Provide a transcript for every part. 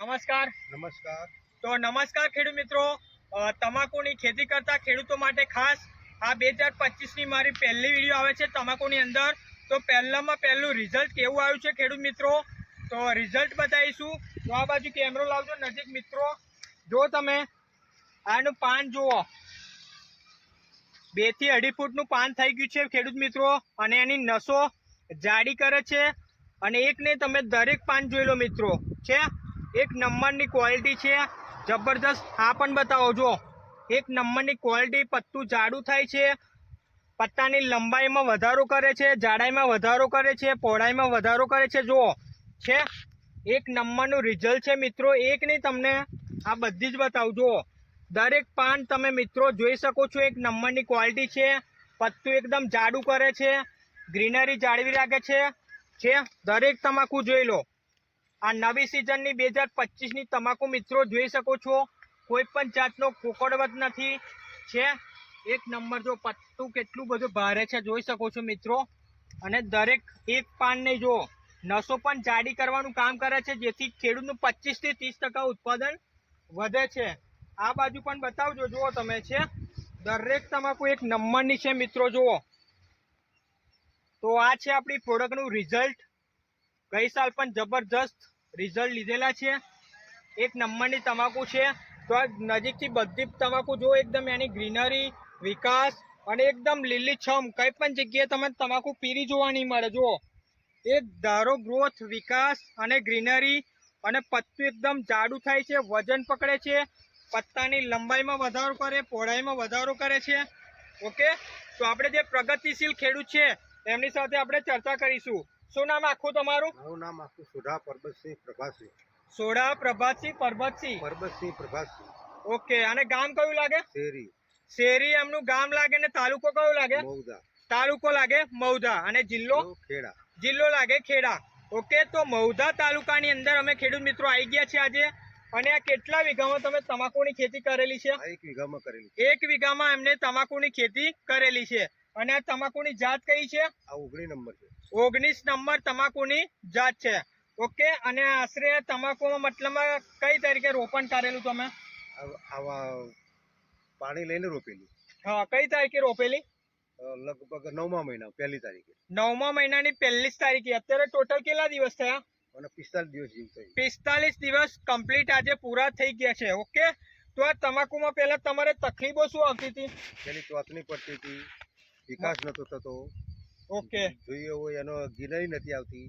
નમસ્કાર. નમસ્કાર. તો નમસ્કાર ખેડૂત મિત્રો. તમાકુની ખેતી કરતા ખેડૂતો માટે ખાસ આ બે હજાર પચીસની મારી પહેલી વીડિયો આવે છે તમાકુની અંદર. તો પહેલામાં પહેલું રિઝલ્ટ કેવું આવ્યું છે ખેડૂત મિત્રો? તો રિઝલ્ટ બતાવીશું. તો આ બાજુ કેમેરો લાવજો નજીક મિત્રો. જો તમે આનું પાન જુઓ. બેથી અઢી ફૂટનું પાન થઈ ગયું છે ખેડૂત મિત્રો. અને એની નસો જાડી કરે છે. અને એક નહીં તમે દરેક પાન જોઈ લો મિત્રો. છે? એક નંબરની ક્વોલિટી છે. જબરદસ્ત આ પણ બતાવો જો એક નંબરની ક્વોલિટી પત્તું જાડું થાય છે. પત્તાની લંબાઈમાં વધારો કરે છે, જાડાઈમાં વધારો કરે છે, પહોળાઈમાં વધારો કરે છે. જુઓ. છે? એક નંબરનું રિઝલ્ટ છે, મિત્રો. એક નહીં, તમને આ બધી જ બતાવું, જુઓ. દરેક પાન તમે, મિત્રો, જોઈ શકો છો, એક નંબરની ક્વોલિટી છે. પત્તું એકદમ જાડું કરે છે. ગ્રીનરી જાળવી રાખે છે. છે? દરેક તમાકુ જોઈ લો. આ નવી સિઝનની બે હજાર પચીસની તમાકુ મિત્રો જોઈ શકો છો. કોઈ પણ જાતનો કોકડવત નથી. છે. એક નંબર જો પત્તું કેટલું બધું ભારે છે જોઈ શકો છો મિત્રો. અને દરેક એક પાનને જો નસો પણ જાડી કરવાનું કામ કરે છે, જેથી ખેડૂતનું પચીસથી ત્રીસ ટકા ઉત્પાદન વધે છે. આ બાજુ પણ બતાવજો, જુઓ તમે છે. દરેક તમાકુ એક નંબરની છે મિત્રો, જુઓ. તો આ છે આપણી પ્રોડક્ટનું રિઝલ્ટ ગઈ સાલ પણ જબરજસ્ત રિઝલ્ટ લીધેલા છે. એક નંબરની તમાકુ છે. તો આ નજીકથી બધી જ તમાકુ જુઓ, એકદમ એની ગ્રીનરી, વિકાસ અને એકદમ લીલીછમ કંઈ પણ જગ્યાએ તમે તમાકુ પીરી જોવા નહીં મળે. જુઓ, એક ધારો ગ્રોથ, વિકાસ અને ગ્રીનરી અને પત્તું એકદમ જાડું થાય છે, વજન પકડે છે, પત્તાની લંબાઈમાં વધારો કરે, પહોળાઈમાં વધારો કરે છે. ઓકે? તો આપણે જે પ્રગતિશીલ ખેડૂત છે, એમની સાથે આપણે ચર્ચા કરીશું. શું નામ આખું તમારું? મારું નામ આખું સોઢા પરબતસિંહ પ્રભાસિંહ સોઢા પ્રભાતસિંહ પરબતસિંહ. પરબતસિંહ પ્રભાસિંહ ઓકે અને ગામ કયું લાગે? શેરી. શેરી એમનું ગામ લાગે ને તાલુકો કયો લાગે? મૌદા તાલુકો લાગે મૌધા અને જિલ્લો? ખેડા. જિલ્લો લાગે ખેડા. ઓકે તો મૌધા તાલુકાની અંદર અમે ખેડૂત મિત્રો આવી ગયા છે આજે. અને આ કેટલા વીઘામાં તમે તમાકુની ખેતી કરેલી છે? એક વીઘામાં કરેલી એક વીઘામાં એમને તમાકુની ખેતી કરેલી છે. અને આ તમાકુની જાત કઈ છે? આ ઓગણીસ નંબર છે. ઓગણીસ નંબર તમાકુની જાત છે. ઓકે અને આશરે તમાકુમાં મતલબમાં કઈ તારીખે રોપણ કરેલું તમે? પાણી લઈને રોપેલી. હા કઈ તારીખે રોપેલી? લગભગ નવમા મહિના પહેલી તારીખે. નવમા મહિનાની પહેલી તારીખે. અત્યારે ટોટલ કેટલા દિવસ થયા? અને પિસ્તાલીસ દિવસ જેવું થયું. પિસ્તાલીસ દિવસ કમ્પ્લીટ આજે પૂરા થઈ ગયા છે ઓકે? તો આ તમાકુમાં પહેલા તમારે તકલીફો શું આવતી હતી? પેલી ચોથની પડતી હતી. વિકાસ નતો થતો. ઓકે. જોઈએ હોય એનો ગિનરી નથી આવતી.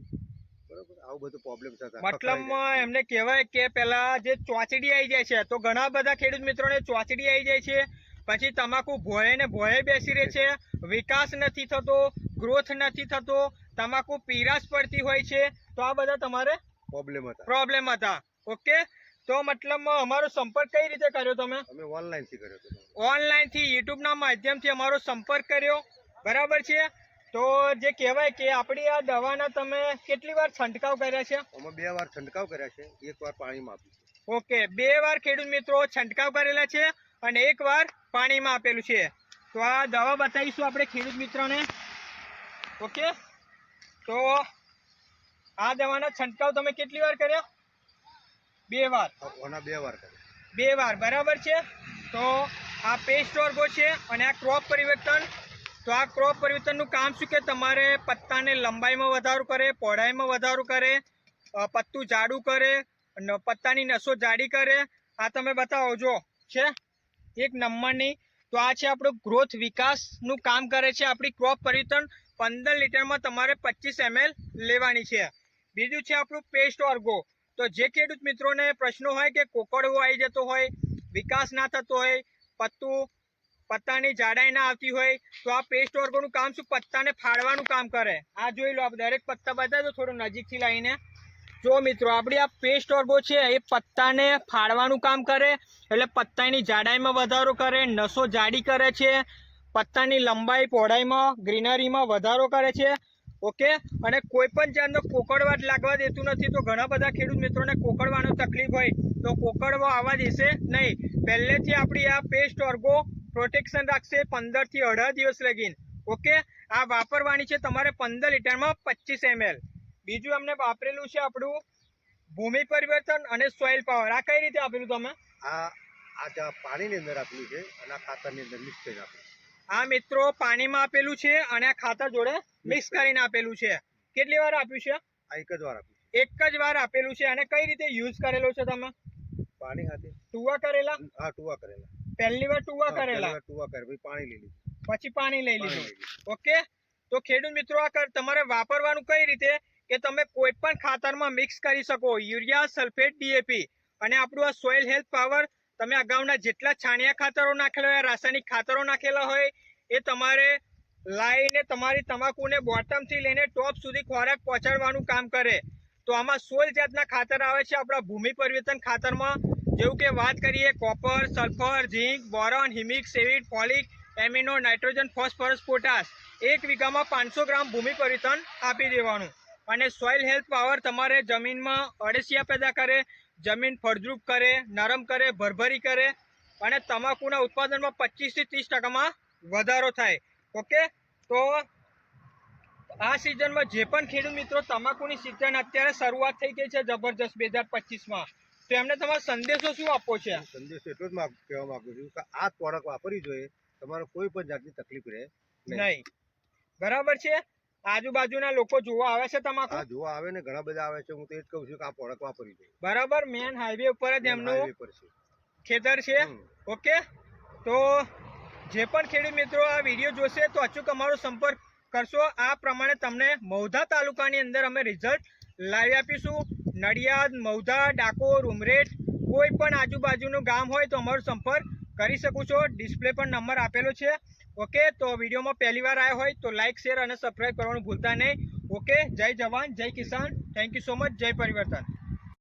બરોબર? આવું બધું પ્રોબ્લેમ થતા. મતલબમાં એમને કહેવાય કે પેલા જે ચોચડી આવી જાય છે તો ઘણા બધા ખેડૂત મિત્રોને ચોચડી આવી જાય છે. પછી તમાકુ ભોયે ને ભોયે બેસી રહે છે. વિકાસ નથી થતો ગ્રોથ નથી થતો તમાકુ પીરાશ પડતી હોય છે. તો આ બધા તમારે પ્રોબ્લેમ હતા. પ્રોબ્લેમ હતા. ઓકે? તો મતલબમાં અમારો સંપર્ક કઈ રીતે કર્યો તમે? અમે ઓનલાઈનથી કર્યો ઓનલાઈનથી યુટ્યુબ ના માધ્યમથી અમારો સંપર્ક કર્યો. બરાબર છે? તો જે કહેવાય કે આપણી આ દવાના તમે કેટલી વાર છંટકાવ કર્યા છે? અમે બે વાર છંટકાવ કર્યા છે. એક વાર પાણીમાં આપ્યું ઓકે બે વાર ખેડૂત મિત્રો છંટકાવ કરેલા છે અને એક વાર પાણીમાં આપેલું છે. તો આ દવા બતાવીશું આપણે ખેડૂત મિત્રોને. ઓકે? તો આ દવાના છંટકાવ તમે કેટલી વાર કર્યા? બે વાર. ઓના બે વાર બે વાર બરાબર છે? તો આ પેસ્ટ ઓર્ગો છે અને આ ક્રોપ પરિવર્તન. તો આ ક્રોપ પરિવર્તનનું કામ શું કે તમારે પત્તાને લંબાઈમાં વધારો કરે પહોળાઈમાં વધારો કરે પત્તું જાડું કરે પત્તાની નસો જાડી કરે. આ તમે બતાવો જો છે? એક નંબરની. તો આ છે આપણું ગ્રોથ વિકાસનું કામ કરે છે આપણી ક્રોપ પરિવર્તન. પંદર લીટરમાં તમારે પચીસ એમએલ લેવાની છે. બીજું છે આપણું પેસ્ટ ઓર્ગો તો જે ખેડૂત મિત્રોને પ્રશ્નો હોય કે કોકડવો આવી જતો હોય, વિકાસ ના થતો હોય, પત્તું, પત્તાની જાડાઈ ના આવતી હોય, તો આ પેસ્ટ ઓર્ગોનું કામ શું? પત્તાને ફાડવાનું કામ કરે. આ જોઈ લો આપ દરેક પત્તા બતાવજો થોડું નજીકથી લાવીને. જો મિત્રો, આપણી આ પેસ્ટ ઓર્ગો છે, એ પત્તાને ફાડવાનું કામ કરે, એટલે પત્તાની જાડાઈમાં વધારો કરે, નસો જાડી કરે છે, પત્તાની લંબાઈ પહોળાઈમાં, ગ્રીનરીમાં વધારો કરે છે ઓકે? અને કોઈ પણ જાતનો કોકડવાટ લાગવા દેતું નથી, તો ઘણા બધા ખેડૂત મિત્રોને કોકડવાનો તકલીફ હોય, તો કોકડવો આવવા દેશે નહીં. પહેલેથી આપણી આ પેસ્ટ ઓર્ગો પ્રોટેક્શન રાખશે પંદરથી અઢાર દિવસ લગીન. ઓકે? આ વાપરવાની છે તમારે પંદર લીટરમાં પચીસ એમએલ. બીજું અમને વાપરેલું છે આપણું ભૂમિ પરિવર્તન અને સોઇલ પાવર આ કઈ રીતે આપેલું તમે? આ આ પાણીની અંદર આપેલું છે, અને આ ખાતરની અંદર મિક્સ કરીને આપેલું આ મિત્રો પાણીમાં આપેલું છે અને આ ખાતર જોડે મિક્સ કરીને આપેલું છે. કેટલી વાર આપ્યું છે? આ એક જ વાર આપ્યું એક જ વાર આપેલું છે અને કઈ રીતે યુઝ કરેલો છે તમે? પાણી સાથે. ટુવા કરેલા? હા ટુવા કરેલા. પહેલી વાર ટુવા કરેલા? ટુવા કરે પછી પાણી લઈ લીધું. પછી પાણી લઈ લીધું. ઓકે? તો ખેડૂત મિત્રો આ કર- તમારે વાપરવાનું કઈ રીતે કે તમે કોઈ પણ ખાતરમાં મિક્સ કરી શકો? યુરિયા સલ્ફેટ ડીએપી અને આપણું આ સોઇલ હેલ્થ પાવર તમે અગાઉના જેટલા છાણિયા ખાતરો નાખેલા હોય રાસાયણિક ખાતરો નાખેલા હોય, એ તમારે લાવીને તમારી તમાકુને બોટમથી લઈને ટોપ સુધી ખોરાક પહોંચાડવાનું કામ કરે. તો આમાં સોલ જાતના ખાતર આવે છે આપણા ભૂમિ પરિવર્તન ખાતરમાં. જેવું કે વાત કરીએ copper, sulphur, zinc, boron, humic acid folic amino, nitrogen, phosphorus, potash. એક વીઘામાં પાંચસો ગ્રામ ભૂમિ પરિવર્તન આપી દેવાનું. અને સોઇલ હેલ્થ પાવર તમારે જમીનમાં અળસિયા પેદા કરે જમીન ફળદ્રુપ કરે નરમ કરે ભરભરી કરે અને તમાકુના ઉત્પાદનમાં પચીસથી ત્રીસ ટકામાં વધારો થાય. ઓકે? તો આ સિઝનમાં જે પણ ખેડૂત મિત્રો તમાકુની સિઝન અત્યારે શરૂઆત થઈ ગઈ છે જબરજસ્ત બે હજાર પચીસમાં. તો એમને તમારો સંદેશો શું આપવો છે? સંદેશો એટલો જ માગ- કહેવા માંગુ છું કે આ પ્રોડક્ટ વાપરવી જોઈએ. તમારે કોઈ પણ જાતની તકલીફ રહે નહીં. બરાબર છે? આજુબાજુના લોકો જોવા આવે છે તમાકુ? જોવા આવે ને ઘણા બધા આવે છે. હું તો એ જ કહું છું કે આ પ્રોડક્ટ વાપરી દે. બરાબર મેન હાઈવે ઉપર જ એમનું. ખેતર છે? ઓકે. તો જે પણ ખેડૂત મિત્રો આ વીડિયો જોશે તો અચૂક અમારો સંપર્ક કરશો. આ પ્રમાણે તમને મૌધા તાલુકાની અંદર અમે રિઝલ્ટ લાવી આપીશું. નડિયાદ મૌધા ડાકોર ઉમરેઠ કોઈ પણ આજુબાજુનું ગામ હોય તો અમારો સંપર્ક કરી શકો છો. ડિસ્પ્લે પર નંબર આપેલો છે. ઓકે તો વિડીયોમાં પહેલી વાર આવ્યા હોય તો લાઇક શેર અને સબસ્ક્રાઈબ કરવાનું ભૂલતા નહીં. ઓકે જય જવાન, જય કિસાન. થેન્ક યુ સો મચ જય પરિવર્તન.